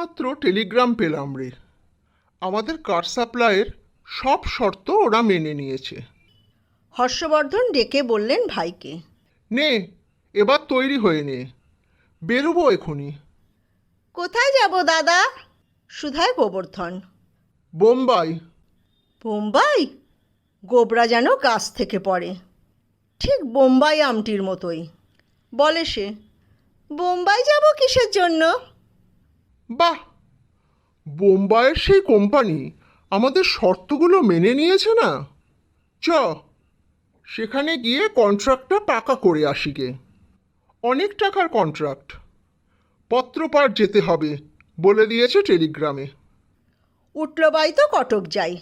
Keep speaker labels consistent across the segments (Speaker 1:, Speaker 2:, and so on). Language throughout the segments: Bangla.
Speaker 1: এইমাত্র টেলিগ্রাম পেলাম রে। আমাদের কার সাপ্লাইয়ের সব শর্ত ওরা মেনে নিয়েছে।
Speaker 2: হর্ষবর্ধন ডেকে বললেন ভাইকে।
Speaker 1: নে এবার তৈরি হয়ে নে। বেরোবো এখনই
Speaker 2: কোথায় যাব দাদা? সুধায় গোবর্ধন।
Speaker 1: বোম্বাই।
Speaker 2: বোম্বাই? গোবরা যেন গাছ থেকে পড়ে। ঠিক বোম্বাই আমটির মতোই। বলে সে বোম্বাই যাব কিসের জন্য?
Speaker 1: বাহ! বোম্বাইয়ের সেই কোম্পানি আমাদের শর্তগুলো মেনে নিয়েছে না? চ সেখানে গিয়ে কন্ট্রাক্টটা পাকা করে আসি গে। অনেক টাকার কন্ট্রাক্ট। পত্রপাঠ যেতে হবে বলে দিয়েছে টেলিগ্রামে।
Speaker 2: উঠলবাই তো কটক যাই।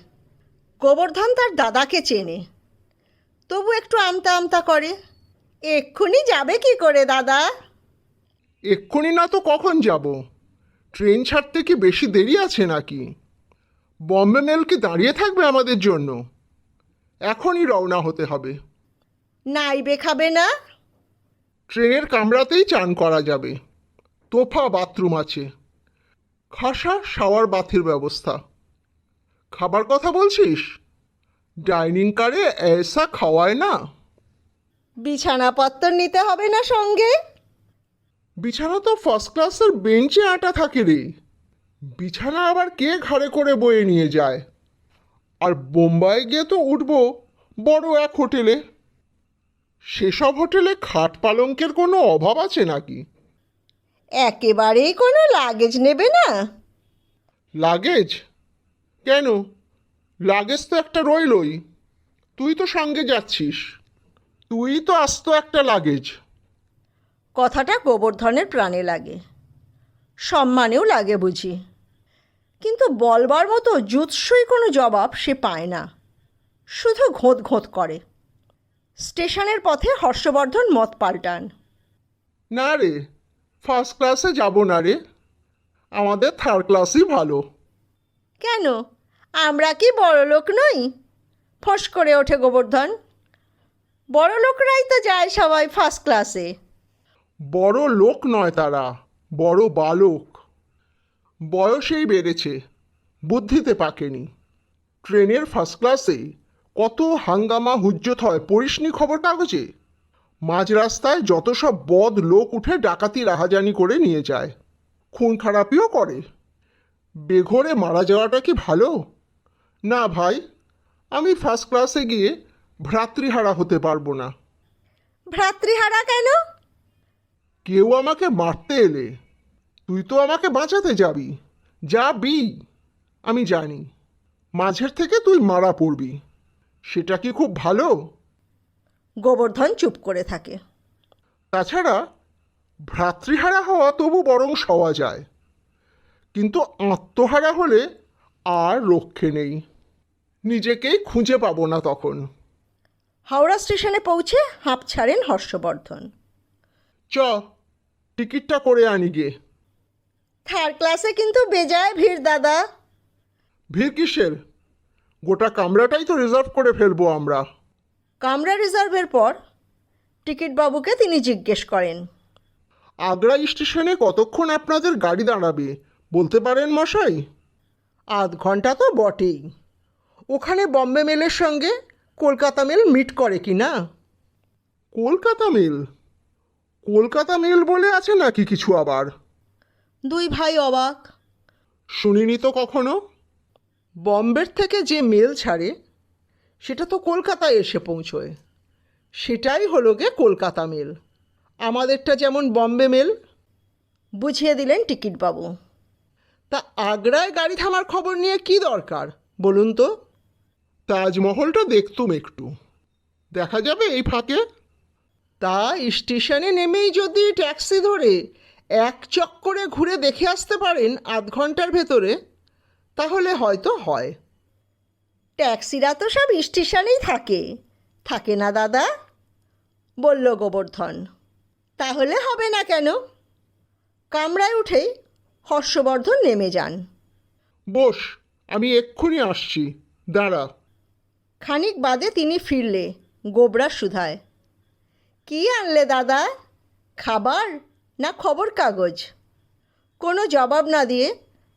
Speaker 2: গোবর্ধন তার দাদাকে চেনে। তবু একটু আমতা আমতা করে এক্ষুনি যাবে কি করে দাদা?
Speaker 1: এক্ষুনি না তো কখন যাব? ট্রেন ছাড়তে কি বেশি দেরি আছে নাকি? বম্বে মেল কি দাঁড়িয়ে থাকবে আমাদের জন্য? এখনই রওনা হতে হবে।
Speaker 2: নাইবে খাবে না?
Speaker 1: ট্রেনের কামরাতেই চান করা যাবে। তোফা বাথরুম আছে। খাসা শাওয়ার বাথের ব্যবস্থা। খাবার কথা বলছিস? ডাইনিং কারে এসা খাওয়ায় না?
Speaker 2: বিছানাপত্তর নিতে হবে না সঙ্গে?
Speaker 1: বিছানা তো ফার্স্ট ক্লাসের বেঞ্চে আটা থাকে রে বিছানা আবার কে ঘাড়ে করে বয়ে নিয়ে যায়? আর বোম্বাই গিয়ে তো উঠবো বড় এক হোটেলে। সেসব হোটেলে খাট পালঙ্কের কোনো অভাব আছে নাকি?
Speaker 2: একেবারেই কোনো লাগেজ নেবে না।
Speaker 1: লাগেজ কেন? লাগেজ তো একটা রইলই। তুই তো সঙ্গে যাচ্ছিস। তুই তো আসতো একটা লাগেজ
Speaker 2: কথাটা গোবর্ধনের প্রাণে লাগে। সম্মানেও লাগে বুঝি। কিন্তু বলবার মতো জুৎসই কোনো জবাব সে পায় না। শুধু ঘোঁত ঘোঁত করে। স্টেশনের পথে হর্ষবর্ধন মত পাল্টান।
Speaker 1: না রে ফার্স্ট ক্লাসে যাব না রে। আমাদের থার্ড ক্লাসই ভালো।
Speaker 2: কেন? আমরা কি বড় লোক নই? ফস করে ওঠে গোবর্ধন। বড় লোকরাই তো যায় সবাই ফার্স্ট ক্লাসে
Speaker 1: বড় লোক নয় তারা, বড় বালক। বয়সেই বেড়েছে, বুদ্ধিতে পাকেনি। ট্রেনের ফার্স্ট ক্লাসে কত হাঙ্গামা হুজ্জত হয়, পড়িসনি খবর কাগজে? মাঝ রাস্তায় যত সব বদ লোক উঠে ডাকাতি রাহাজানি করে নিয়ে যায়, খুন খারাপিও করে। বেঘরে মারা যাওয়াটা কি ভালো? না ভাই, আমি ফার্স্ট ক্লাসে গিয়ে ভ্রাতৃহারা হতে পারব না।
Speaker 2: ভ্রাতৃহারা কেন?
Speaker 1: কেউ আমাকে মারতে এলে তুই তো আমাকে বাঁচাতে যাবি। যাবি? আমি জানি। মাঝের থেকে তুই মারা পড়বি। সেটা কি খুব ভালো?
Speaker 2: গোবর্ধন চুপ করে থাকে।
Speaker 1: তাছাড়া ভ্রাতৃহারা হওয়া তবু বরং সওয়া যায়। কিন্তু আত্মহারা হলে আর রক্ষে নেই। নিজেকেই খুঁজে পাবো না তখন।
Speaker 2: হাওড়া স্টেশনে পৌঁছে হাঁপ ছাড়েন হর্ষবর্ধন।
Speaker 1: চ। টিকিটটা করে আনি গে
Speaker 2: থার্ড ক্লাসে কিন্তু বেজায় ভিড় দাদা।
Speaker 1: ভিড় কিসের? গোটা কামরাটাই তো রিজার্ভ করে ফেলব আমরা।
Speaker 2: কামরা রিজার্ভের পর টিকিটবাবুকে তিনি জিজ্ঞেস করেন।
Speaker 1: আগ্রা স্টেশনে কতক্ষণ আপনাদের গাড়ি দাঁড়াবে বলতে পারেন মশাই?
Speaker 2: আধ ঘণ্টা তো বটেই। ওখানে বম্বে মেলের সঙ্গে কলকাতা মেল মিট করে কি না?
Speaker 1: কলকাতা মেল? কলকাতা মেল বলে আছে নাকি কিছু আবার?
Speaker 2: দুই ভাই অবাক।
Speaker 1: শুনিনি তো কখনো?
Speaker 2: বম্বের থেকে যে মেল ছাড়ে সেটা তো কলকাতায় এসে পৌঁছয়। সেটাই হলো গে কলকাতা মেল। আমাদেরটা যেমন বম্বে মেল। বুঝিয়ে দিলেন টিকিটবাবু। তা আগ্রায় গাড়ি থামার খবর নিয়ে কি দরকার বলুন তো?
Speaker 1: তাজমহলটা দেখতুম একটু। দেখা যাবে এই ফাঁকে।
Speaker 2: তা স্টেশনে নেমেই যদি ট্যাক্সি ধরে এক চক্করে ঘুরে দেখে আসতে পারেন আধ ঘণ্টার ভেতরে তাহলে হয়তো হয়। ট্যাক্সিরা তো সব স্টেশনেই থাকে। থাকে না দাদা? বলল গোবর্ধন। তাহলে হবে না কেন? কামরায় উঠেই হর্ষবর্ধন নেমে যান।
Speaker 1: বস আমি এক্ষুনি আসছি। দাঁড়া।
Speaker 2: খানিক বাদে তিনি ফিরলে গোবরা সুধায়। কি আনলে দাদা? খাবার না খবর কাগজ কোনো জবাব না দিয়ে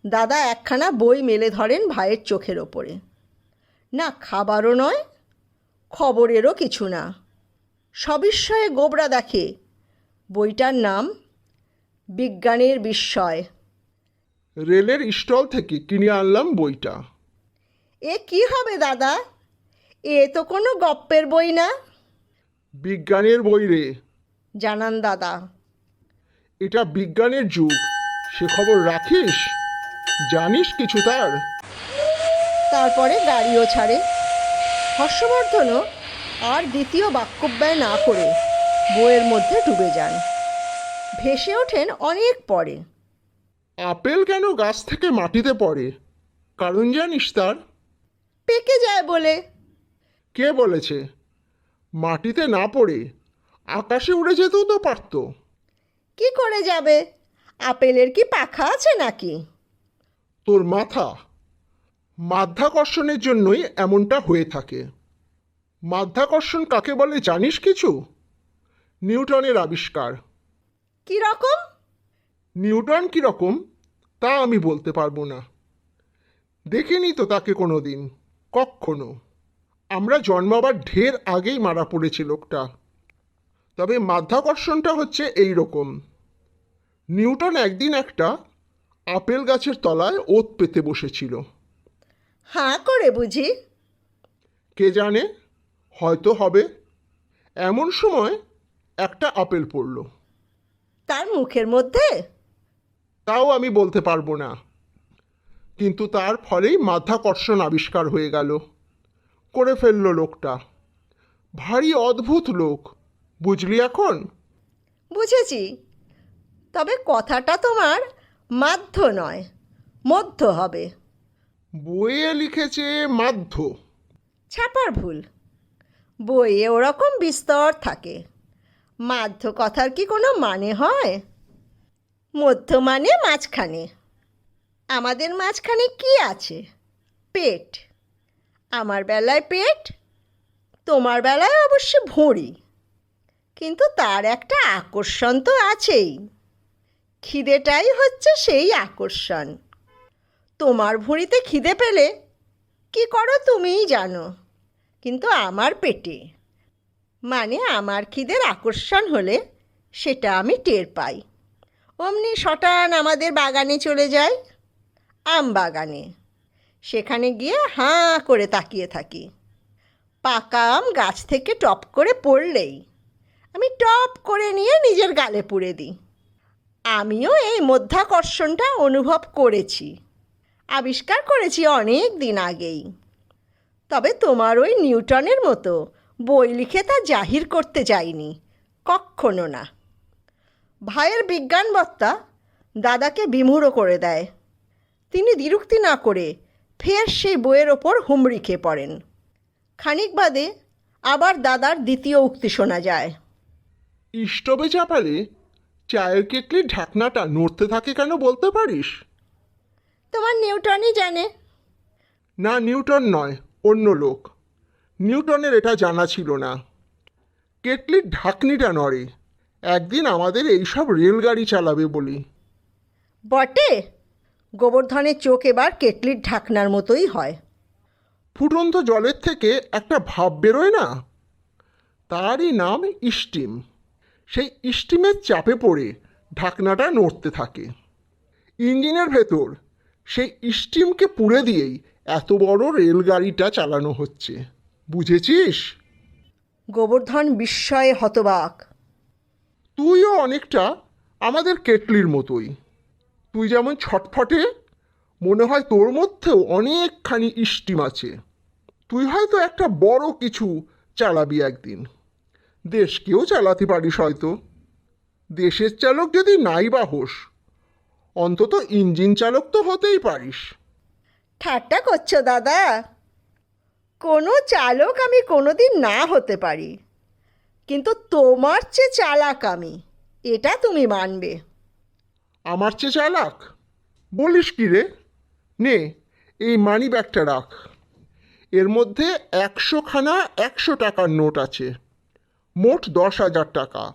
Speaker 2: দাদা একখানা বই মেলে ধরেন ভাইয়ের চোখের ওপরে। না খাবারও নয় খবরেরও কিছু না। সবিস্ময়ে গোবরা দেখে বইটার নাম বিজ্ঞানের বিস্ময়।
Speaker 1: রেলের স্টল থেকে কিনে আনলাম বইটা।
Speaker 2: এ কি হবে দাদা? এ তো কোনো গপ্পের বই না।
Speaker 1: বিজ্ঞানের বই রে।
Speaker 2: জানান দাদা।
Speaker 1: এটা বিজ্ঞানের যুগ। সে খবর রাখিস? জানিস কিছু তার?
Speaker 2: তারপরে গাড়িও ছাড়ে। হর্ষবর্ধনও আর দ্বিতীয় বাক্যব্যয় না করে বইয়ের মধ্যে ডুবে যান। ভেসে ওঠেন অনেক পরে।
Speaker 1: আপেল কেন গাছ থেকে মাটিতে পড়ে? কারণ জানিস তার?
Speaker 2: পেকে যায় বলে।
Speaker 1: কে বলেছে? মাটিতে না পড়ে আকাশে উড়ে যেতেও তো পারতো।
Speaker 2: কি করে যাবে? আপেলের কি পাখা আছে নাকি?
Speaker 1: তোর মাথা মাধ্যাকর্ষণের জন্যই এমনটা হয়ে থাকে। মাধ্যাকর্ষণ কাকে বলে জানিস কিছু? নিউটনের আবিষ্কার।
Speaker 2: কি রকম?
Speaker 1: নিউটন কীরকম তা আমি বলতে পারব না। দেখিনি তো তাকে কোনো দিন কক্ষনো। আমরা জন্মাবার ঢের আগেই মারা পড়েছে লোকটা। তবে মাধ্যাকর্ষণটা হচ্ছে এই রকম নিউটন একদিন একটা আপেল গাছের তলায় ওত পেতে বসেছিল।
Speaker 2: হাঁ করে বুঝি।
Speaker 1: কে জানে? হয়তো হবে। এমন সময় একটা আপেল পড়ল।
Speaker 2: তার মুখের মধ্যে?
Speaker 1: তাও আমি বলতে পারব না। কিন্তু তার ফলেই মাধ্যাকর্ষণ আবিষ্কার হয়ে গেল। করে ফেলল লোকটা। ভারী অদ্ভুত লোক বুঝলি এখন?
Speaker 2: বুঝেছি। তবে কথাটা তোমার মাধ্য নয় মধ্য হবে।
Speaker 1: বইয়ে লিখেছে মাধ্য।
Speaker 2: ছাপার ভুল। বইয়ে ওরকম বিস্তর থাকে। মাধ্য কথার কি কোনো মানে হয়? মধ্য মানে মাঝখানে। আমাদের মাঝখানে কি আছে? পেট। আমার বেলায় পেট, তোমার বেলায় অবশ্য ভুঁড়ি। কিন্তু তার একটা আকর্ষণ তো আছেই। খিদেটাই হচ্ছে সেই আকর্ষণ। তোমার ভুঁড়িতে খিদে পেলে কি করো তুমিই জানো, কিন্তু আমার পেটে। মানে আমার খিদের আকর্ষণ হলে সেটা আমি টের পাই। অমনি শটান আমাদের বাগানে চলে যাই আম বাগানে। সেখানে গিয়ে হাঁ করে তাকিয়ে থাকি। পাকা আম গাছ থেকে টপ করে পড়লেই আমি টপ করে নিয়ে নিজের গালে পুড়ে দিই। আমিও এই মধ্যাকর্ষণটা অনুভব করেছি। আবিষ্কার করেছি অনেক দিন আগেই। তবে তোমার ওই নিউটনের মতো বই লিখে তা জাহির করতে যাইনি, কক্ষনো না। ভাইয়ের বিজ্ঞানবত্তা দাদাকে বিমূঢ় করে দেয়। তিনি দ্বিরুক্তি না করে ফের সেই বইয়ের ওপর হুমড়ি খেয়ে পড়েন। খানিক বাদে আবার দাদার দ্বিতীয় উক্তি শোনা যায়।
Speaker 1: স্টোভে চাপালে চায়ের কেটলির ঢাকনাটা নড়তে থাকে কেন বলতে পারিস?
Speaker 2: তোমার নিউটনই জানে।
Speaker 1: না নিউটন নয় অন্য লোক। নিউটনের এটা জানা ছিল না। কেটলির ঢাকনিটা নড়ে। একদিন আমাদের এইসব রেলগাড়ি চালাবে বলি।
Speaker 2: বটে? গোবর্ধনের চোখ এবার কেটলির ঢাকনার মতোই হয়।
Speaker 1: ফুটন্ত জলের থেকে একটা ভাব বেরোয় না? তারই নাম স্টিম সেই স্টিমের চাপে পড়ে ঢাকনাটা নড়তে থাকে। ইঞ্জিনের ভেতর সেই স্টিমকে পুড়ে দিয়েই এত বড় রেলগাড়িটা চালানো হচ্ছে। বুঝেছিস?
Speaker 2: গোবর্ধন বিস্ময়ে হতবাক।
Speaker 1: তুইও অনেকটা আমাদের কেটলির মতোই। তুই যেমন ছটফটে, মনে হয় তোর মধ্যেও অনেকখানি স্টিম আছে। তুই হয়তো একটা বড় কিছু চালাবি একদিন। দেশকেও চালাতে পারিস হয়তো। দেশের চালক যদি নাই বা হোস অন্তত ইঞ্জিন চালক তো হতেই পারিস।
Speaker 2: ঠাট্টা করছ, দাদা। কোনো চালক আমি কোনোদিন না হতে পারি। কিন্তু তোমার চেয়ে চালাক আমি, এটা তুমি মানবে।
Speaker 1: আমার চেয়ে চালাক? বলিস কি রে? নে, এই মানি ব্যাগটা রাখ। এর মধ্যে একশোখানা একশো টাকার নোট আছে। মোট দশ হাজার টাকা।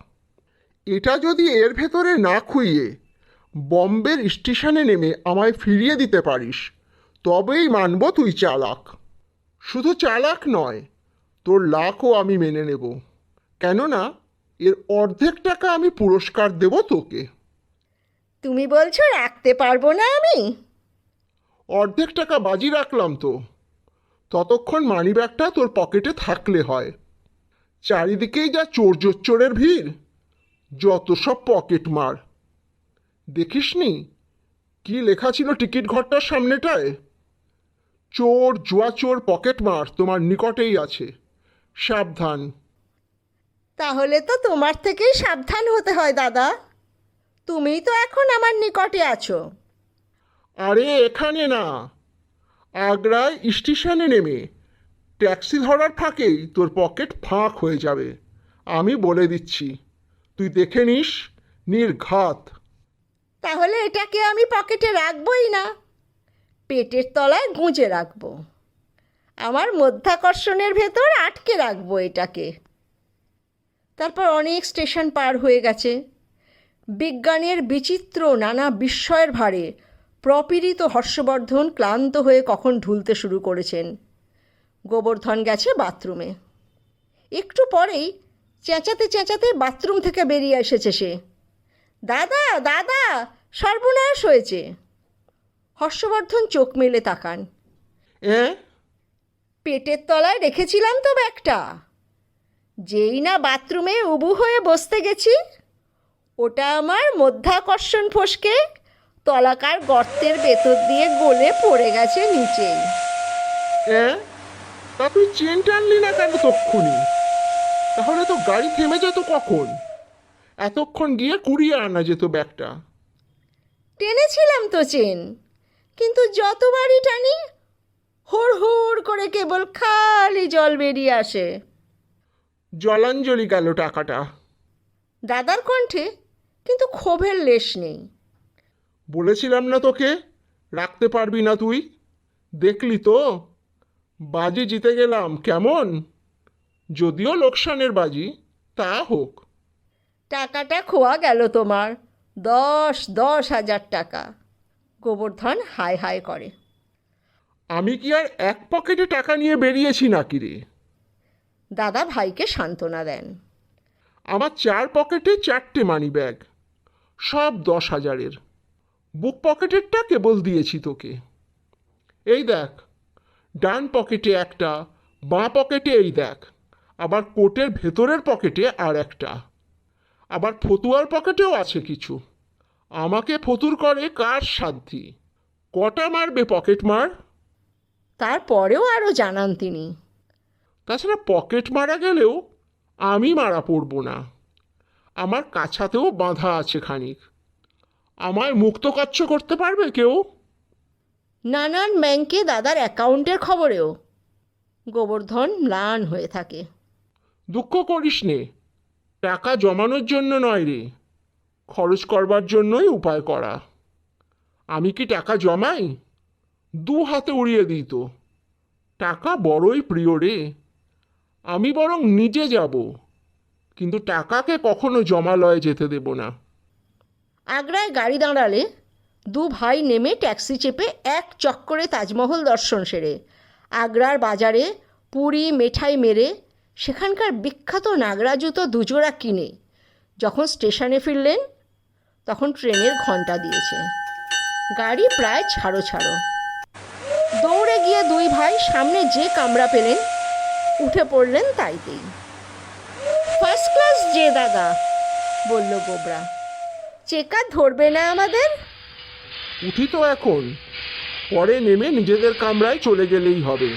Speaker 1: এটা যদি এর ভেতরে না খুইয়ে বম্বের স্টেশনে নেমে আমায় ফিরিয়ে দিতে পারিস, তবেই মানব তুই চালাক। শুধু চালাক নয়, তোর লাখও আমি মেনে নেব। কেননা, এর অর্ধেক টাকা আমি পুরস্কার দেব তোকে।
Speaker 2: তুমি বলছো রাখতে পারব না আমি?
Speaker 1: অর্ধেক টাকা বাজি রাখলাম তো। ততক্ষণ মানিব্যাগটা তোর পকেটে থাকলে হয়। চারিদিকেই যা চোর চোরের ভিড় যত সব পকেট মার। দেখিসনি কি লেখা ছিল টিকিট ঘরটার সামনেটায়? চোর জুয়া চোর পকেট মার তোমার নিকটেই আছে। সাবধান।
Speaker 2: তাহলে তো তোমার থেকেই সাবধান হতে হয় দাদা। তুমিই তো এখন আমার নিকটে আছো।
Speaker 1: আরে এখানে না। আগ্রায় স্টেশনে নেমে ট্যাক্সি ধরার ফাঁকেই তোর পকেট ফাঁক হয়ে যাবে। আমি বলে দিচ্ছি তুই দেখে নিস নির্ঘাত।
Speaker 2: তাহলে এটাকে আমি পকেটে রাখবই না। পেটের তলায় গুঁজে রাখব। আমার মধ্যাকর্ষণের ভেতর আটকে রাখব এটাকে। তারপর অনেক স্টেশন পার হয়ে গেছে। বিজ্ঞানের বিচিত্র নানা বিস্ময়ের ভারে প্রপীড়িত হর্ষবর্ধন ক্লান্ত হয়ে কখন ঢুলতে শুরু করেছেন। গোবর্ধন গেছে বাথরুমে। একটু পরেই চেঁচাতে চেঁচাতে বাথরুম থেকে বেরিয়ে এসেছে সে। দাদা দাদা সর্বনাশ হয়েছে। হর্ষবর্ধন চোখ মেলে তাকান। পেটের তলায় রেখেছিলাম তো ব্যাগটা। যেই না বাথরুমে উবু হয়ে বসতে গেছি। ওটা আমার মধ্যাকর্ষণ ফসকে তলাকার গর্তের ভেতর দিয়ে গলে পড়ে গেছে নিচেই
Speaker 1: হ্যাঁ তা তুই চেন টানলি না কেন তক্ষুনি? তাহলে তো গাড়ি থেমে যেত কখন? এতক্ষণ গিয়ে কুড়িয়ে আনা যেত ব্যাগটা।
Speaker 2: টেনেছিলাম তো চেন কিন্তু যতবারই টানি হুড় হুড় করে কেবল খালি জল বেরিয়ে আসে।
Speaker 1: জলাঞ্জলি গেল টাকাটা।
Speaker 2: দাদার কণ্ঠে কিন্তু ক্ষোভের লেশ নেই।
Speaker 1: বলেছিলাম না তোকে? রাখতে পারবি না তুই? দেখলি তো? বাজি জিতে গেলাম কেমন? যদিও লোকসানের বাজি তা হোক।
Speaker 2: টাকাটা খোয়া গেল তোমার দশ দশ হাজার টাকা। গোবর্ধন হাই হাই করে।
Speaker 1: আমি কি আর এক পকেটে টাকা নিয়ে বেরিয়েছি নাকি রে?
Speaker 2: দাদা ভাইকে সান্ত্বনা দেন।
Speaker 1: আমার চার পকেটে চারটে মানি ব্যাগ সব দশ হাজারের। বুক পকেটেরটা কেবল দিয়েছি তোকে। এই দেখ ডান পকেটে একটা বাঁ পকেটে এই দেখ আবার কোটের ভেতরের পকেটে আর একটা। আবার ফতুয়ার পকেটেও আছে কিছু। আমাকে ফতুর করে কার সাধ্যি কটা মারবে পকেট মার?
Speaker 2: তারপরেও আরও জানান তিনি।
Speaker 1: তাছাড়া পকেট মারা গেলেও আমি মারা পড়ব না। আমার কাছাতেও বাঁধা আছে খানিক। আমায় মুক্তকাচ্ছ করতে পারবে কেউ?
Speaker 2: নানান ব্যাংকে দাদার অ্যাকাউন্টের খবরেও। গোবর্ধন ম্লান হয়ে থাকে।
Speaker 1: দুঃখ করিস নে টাকা জমানোর জন্য নয় রে। খরচ করবার জন্যই উপায় করা। আমি কি টাকা জমাই? দু হাতে উড়িয়ে দিই তো। টাকা বড়ই প্রিয় রে। আমি বরং নিজে যাব। কিন্তু টাকাকে কখনো জমালয়ে যেতে দেব না।
Speaker 2: আগ্রায় গাড়ি দাঁড়ালে দু ভাই নেমে ট্যাক্সি চেপে এক চক্করে তাজমহল দর্শন সেরে। আগ্রার বাজারে পুরি, মেঠাই মেরে সেখানকার বিখ্যাত নাগরা জুতো দুজোড়া কিনে যখন স্টেশনে ফিরলেন, তখন ট্রেনের ঘণ্টা দিয়েছে। গাড়ি প্রায় ছাড়ো ছাড়ো। দৌড়ে গিয়ে দুই ভাই সামনে যে কামরা পেলেন, উঠে পড়লেন তাইতেই। যে দাদা বলল গোবরা চেকার ধরবে না আমাদের?
Speaker 1: উঠি তো এখন। পরে নেমে নিজেদের কামরায় চলে গেলেই হবে।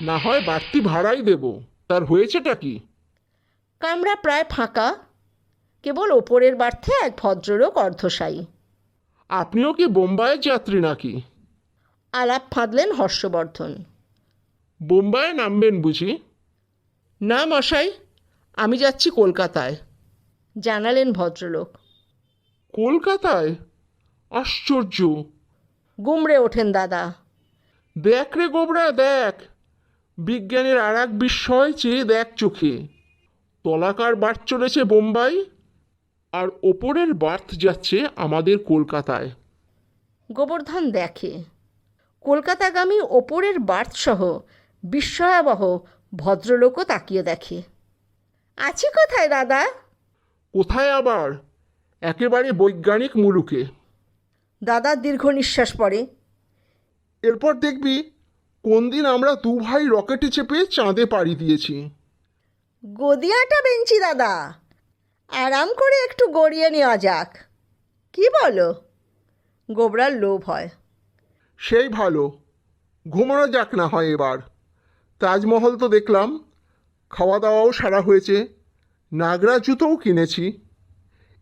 Speaker 1: না হয় বাড়তি ভাড়াই দেব। তার হয়েছেটা কি?
Speaker 2: কামরা প্রায় ফাঁকা। কেবল ওপরের বার্থে এক ভদ্রলোক অর্ধশায়ী।
Speaker 1: আপনিও কি বোম্বাইয়ের যাত্রী নাকি?
Speaker 2: আলাপ ফাঁদলেন হর্ষবর্ধন।
Speaker 1: বোম্বাইয়ে নামবেন বুঝি?
Speaker 3: না মশাই। আমি যাচ্ছি কলকাতায়।
Speaker 2: জানালেন ভদ্রলোক।
Speaker 1: কলকাতায়? আশ্চর্য।
Speaker 2: গুমড়ে ওঠেন দাদা।
Speaker 1: দেখ রে গোবরা দেখ। বিজ্ঞানের আর এক বিস্ময় চেয়ে দেখ চোখে। তলাকার বাট চলেছে বোম্বাই আর ওপরের বার্থ যাচ্ছে আমাদের কলকাতায়।
Speaker 2: গোবর্ধন দেখে। কলকাতাগামী ওপরের বার্থসহ বিস্ময়াবহ ভদ্রলোকও তাকিয়ে দেখে। আছি কোথায় দাদা?
Speaker 1: কোথায় আবার? একেবারে বৈজ্ঞানিক মুলুকে।
Speaker 2: দাদা দীর্ঘ নিঃশ্বাস পড়ে।
Speaker 1: এরপর দেখবি কোন দিন আমরা দু ভাই রকেটে চেপে চাঁদে পাড়ি দিয়েছি।
Speaker 2: গদিয়াটা বেঞ্চি দাদা। আরাম করে একটু গড়িয়ে নেওয়া যাক। কি বলো? গোবরার লোভ হয়।
Speaker 1: সেই ভালো। ঘুমানো যাক না হয় এবার। তাজমহল তো দেখলাম খাওয়া দাওয়াও সারা হয়েছে। নাগরা জুতোও কিনেছি।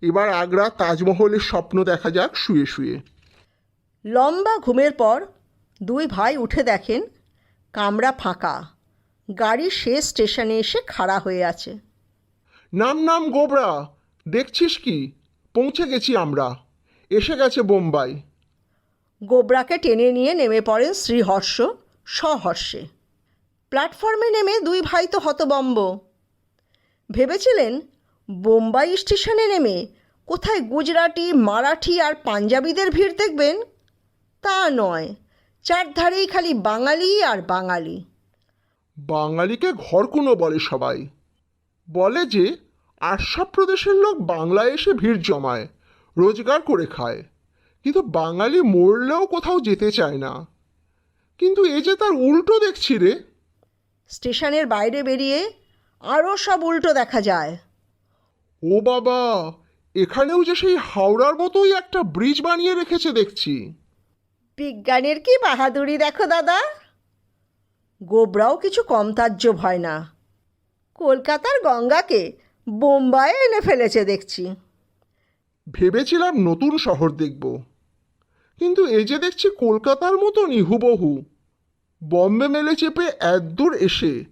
Speaker 1: এবার আগ্রা তাজমহলের স্বপ্ন দেখা যাক শুয়ে শুয়ে।
Speaker 2: লম্বা ঘুমের পর দুই ভাই উঠে দেখেন কামরা ফাঁকা। গাড়ি শেষ স্টেশনে এসে খাড়া হয়ে আছে।
Speaker 1: নাম নাম গোবরা দেখছিস কি? পৌঁছে গেছি আমরা। এসে গেছে বোম্বাই।
Speaker 2: গোবরাকে টেনে নিয়ে নেমে পড়েন শ্রীহর্ষ সহর্ষে প্ল্যাটফর্মে নেমে দুই ভাই তো হতবম্ব। ভেবেছিলেন, বোম্বাই স্টেশনে নেমে কোথায় গুজরাটি, মারাঠি আর পাঞ্জাবিদের ভিড় দেখবেন? তা নয়, চারধারেই খালি বাঙালি আর বাঙালি।
Speaker 1: বাঙালিকে ঘরকুনো বলে সবাই। বলে যে আসাম প্রদেশের লোক বাংলায় এসে ভিড় জমায়, রোজগার করে খায়। কিন্তু বাঙালি মরলেও কোথাও যেতে চায় না। কিন্তু এ যে তার উল্টো দেখছি রে।
Speaker 2: স্টেশনের বাইরে বেরিয়ে আরও সব উল্টো দেখা যায়।
Speaker 1: ও বাবা এখানেও যে সেই হাওড়ার মতোই একটা ব্রিজ বানিয়ে রেখেছে দেখছি।
Speaker 2: বিজ্ঞানের কি বাহাদুরি দেখো দাদা। গোবরাও কিছু কম তাজ্জব হয় না। কলকাতার গঙ্গাকে বোম্বাইয়ে এনে ফেলেছে দেখছি।
Speaker 1: ভেবেছিলাম নতুন শহর দেখব। কিন্তু এই যে দেখছি কলকাতার মতনই হুবহু বম্বে মেলে চেপে এতদূর এসে।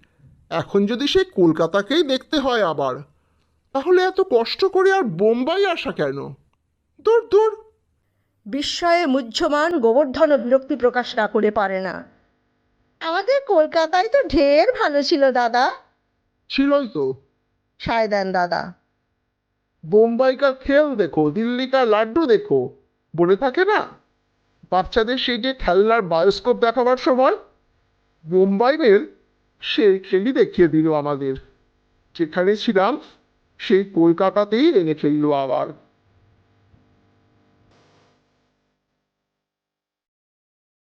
Speaker 1: এখন যদি সেই কলকাতাকেই দেখতে হয় আবার তাহলে এত কষ্ট করে আর বোম্বাই আসা কেন? দূর দূর।
Speaker 2: বিস্ময়ে মুহ্যমান গোবর্ধন বিরক্তি প্রকাশ না করে পারে না। আমাদের কলকাতায় তো ঢের ভালো ছিল দাদা।
Speaker 1: ছিলই তো।
Speaker 2: সায় দেন দাদা।
Speaker 1: বোম্বাই কা খেল দেখো দিল্লি কা লাড্ডু দেখো বলে থাকে না? বাচ্চাদের সেই যে খেলনার বায়োস্কোপ দেখাবার সময় বোম্বাইয়ের সে খেলি দেখিয়ে দিল আমাদের। যেখানে ছিলাম সেই কলকাতাতেই এনে ফেলল আবার